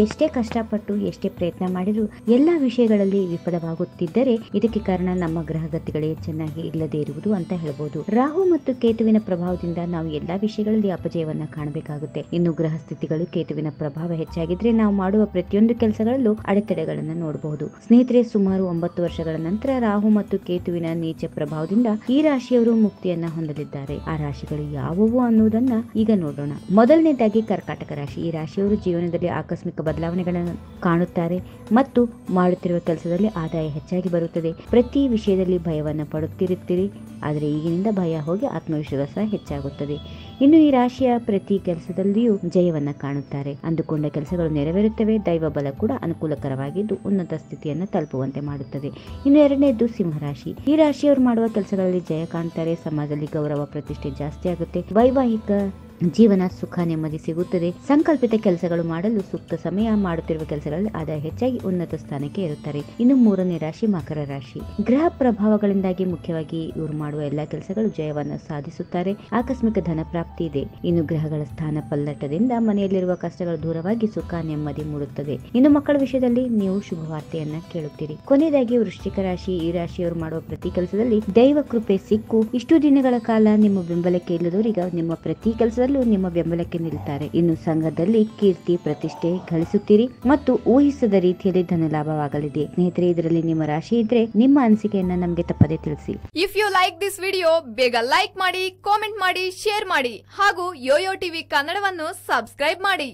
ಎಷ್ಟೇ ಕಷ್ಟಪಟ್ಟು, ಎಷ್ಟೇ ಪ್ರಯತ್ನ ಮಾಡಿದರೂ ಎಲ್ಲ ವಿಷಯಗಳಲ್ಲಿ ವಿಫಲವಾಗುತ್ತಿದ್ದರೆ ಇದಕ್ಕೆ ಕಾರಣ ನಮ್ಮ ಗ್ರಹಗತಿಗಳೇ ಚೆನ್ನಾಗಿ ಇಲ್ಲದೇ ಇರುವುದು ಅಂತ ಹೇಳಬಹುದು ರಾಹು ಮತ್ತು ಕೇತುವಿನ ಪ್ರಭಾವದಿಂದ ನಾವು ಎಲ್ಲಾ ವಿಷಯಗಳಲ್ಲಿ ಅಪಜಯವನ್ನ ಕಾಣಬೇಕಾಗುತ್ತೆ. ಇನ್ನು ಗ್ರಹ ಸ್ಥಿತಿಗಳು ಕೇತುವಿನ ಪ್ರಭಾವ ಹೆಚ್ಚಾಗಿದ್ರೆ ನಾವು ಮಾಡುವ ಪ್ರತಿಯೊಂದು ಕೆಲಸಗಳಲ್ಲೂ ಅಡೆತಡೆಗಳನ್ನು ನೋಡಬಹುದು ಸ್ನೇಹಿತರೆ, ಸುಮಾರು ಒಂಬತ್ತು ವರ್ಷಗಳ ನಂತರ ರಾಹು ಮತ್ತು ಕೇತುವಿನ ನೀಚ ಪ್ರಭಾವದಿಂದ ಈ ರಾಶಿಯವರು ಮುಕ್ತಿಯನ್ನ ಹೊಂದಲಿದ್ದಾರೆ. ಆ ರಾಶಿಗಳು ಯಾವುವು ಅನ್ನುವುದನ್ನ ಈಗ ನೋಡೋಣ. ಮೊದಲನೇದಾಗಿ ಕರ್ಕಾಟಕ ರಾಶಿ. ಈ ರಾಶಿಯವರು ಜೀವನದಲ್ಲಿ ಆಕಸ್ಮಿಕ ಬದಲಾವಣೆಗಳನ್ನು ಕಾಣುತ್ತಾರೆ ಮತ್ತು ಮಾಡುತ್ತಿರುವ ಕೆಲಸದಲ್ಲಿ ಆದಾಯ ಹೆಚ್ಚಾಗಿ ಬರುತ್ತದೆ. ಪ್ರತಿ ವಿಷಯದಲ್ಲಿ ಭಯವನ್ನು ಪಡುತ್ತಿರುತ್ತೀರಿ, ಆದರೆ ಈಗಿನಿಂದ ಭಯ ಹೋಗಿ ಆತ್ಮವಿಶ್ವಾಸ ಹೆಚ್ಚಾಗುತ್ತದೆ. ಇನ್ನು ಈ ರಾಶಿಯ ಪ್ರತಿ ಕೆಲಸದಲ್ಲಿಯೂ ಜಯವನ್ನು ಕಾಣುತ್ತಾರೆ. ಅಂದುಕೊಂಡ ಕೆಲಸಗಳು ನೆರವೇರುತ್ತವೆ ದೈವ ಬಲ ಕೂಡ ಅನುಕೂಲಕರವಾಗಿದ್ದು ಉನ್ನತ ಸ್ಥಿತಿಯನ್ನು ತಲುಪುವಂತೆ ಮಾಡುತ್ತದೆ. ಇನ್ನು ಎರಡನೇದು ಸಿಂಹರಾಶಿ. ಈ ರಾಶಿಯವರು ಮಾಡುವ ಕೆಲಸಗಳಲ್ಲಿ ಜಯ ಕಾಣುತ್ತಾರೆ ಸಮಾಜದಲ್ಲಿ ಗೌರವ ಪ್ರತಿಷ್ಠೆ ಜಾಸ್ತಿ ಆಗುತ್ತೆ. ವೈವಾಹಿಕ ಜೀವನ ಸುಖ ನೆಮ್ಮದಿ ಸಿಗುತ್ತದೆ. ಸಂಕಲ್ಪಿತ ಕೆಲಸಗಳು ಮಾಡಲು ಸೂಕ್ತ ಸಮಯ, ಮಾಡುತ್ತಿರುವ ಕೆಲಸಗಳಲ್ಲಿ ಆದಾಯ ಹೆಚ್ಚಾಗಿ ಉನ್ನತ ಸ್ಥಾನಕ್ಕೆ ಇರುತ್ತಾರೆ ಇನ್ನು ಮೂರನೇ ರಾಶಿ ಮಕರ ರಾಶಿ. ಗ್ರಹ ಪ್ರಭಾವಗಳಿಂದಾಗಿ ಮುಖ್ಯವಾಗಿ ಇವರು ಮಾಡುವ ಎಲ್ಲಾ ಕೆಲಸಗಳು ಜಯವನ್ನು ಸಾಧಿಸುತ್ತಾರೆ. ಆಕಸ್ಮಿಕ ಧನ ಪ್ರಾಪ್ತಿ ಇದೆ. ಇನ್ನು ಗ್ರಹಗಳ ಸ್ಥಾನ ಪಲ್ಲಟದಿಂದ ಮನೆಯಲ್ಲಿರುವ ಕಷ್ಟಗಳು ದೂರವಾಗಿ ಸುಖ, ನೆಮ್ಮದಿ ಮೂಡುತ್ತದೆ. ಇನ್ನು ಮಕ್ಕಳ ವಿಷಯದಲ್ಲಿ ನೀವು ಶುಭವಾರ್ತೆಯನ್ನ ಕೇಳುತ್ತೀರಿ. ಕೊನೆಯದಾಗಿ ವೃಶ್ಚಿಕ ರಾಶಿ. ಈ ರಾಶಿಯವರು ಮಾಡುವ ಪ್ರತಿ ಕೆಲಸದಲ್ಲಿ ದೈವ ಕೃಪೆ, ಸಿಕ್ಕು. ಇಷ್ಟು ದಿನಗಳ ಕಾಲ ನಿಮ್ಮ ಬೆಂಬಲಕ್ಕೆ ಇಲ್ಲದವರಿಗ ನಿಮ್ಮ ಪ್ರತಿ ನಿಮ್ಮ ಬೆಂಬಲಕ್ಕೆ ನಿಲ್ತಾರೆ. ಇನ್ನು ಸಂಘದಲ್ಲಿ ಕೀರ್ತಿ, ಪ್ರತಿಷ್ಠೆ ಗಳಿಸುತ್ತೀರಿ ಮತ್ತು ಊಹಿಸದ ರೀತಿಯಲ್ಲಿ ಧನ ಲಾಭವಾಗಲಿದೆ ಸ್ನೇಹಿತರೆ, ಇದರಲ್ಲಿ ನಿಮ್ಮ ರಾಶಿ ಇದ್ರೆ ನಿಮ್ಮ ಅನಿಸಿಕೆಯನ್ನ ನಮಗೆ ತಪ್ಪದೆ ತಿಳಿಸಿ. If you like this video ಬೇಗ ಲೈಕ್ ಮಾಡಿ ಕಾಮೆಂಟ್ ಮಾಡಿ ಶೇರ್ ಮಾಡಿ ಹಾಗೂ ಯೋಯೋ ಟಿವಿ ಕನ್ನಡವನ್ನು ಸಬ್ಸ್ಕ್ರೈಬ್ ಮಾಡಿ.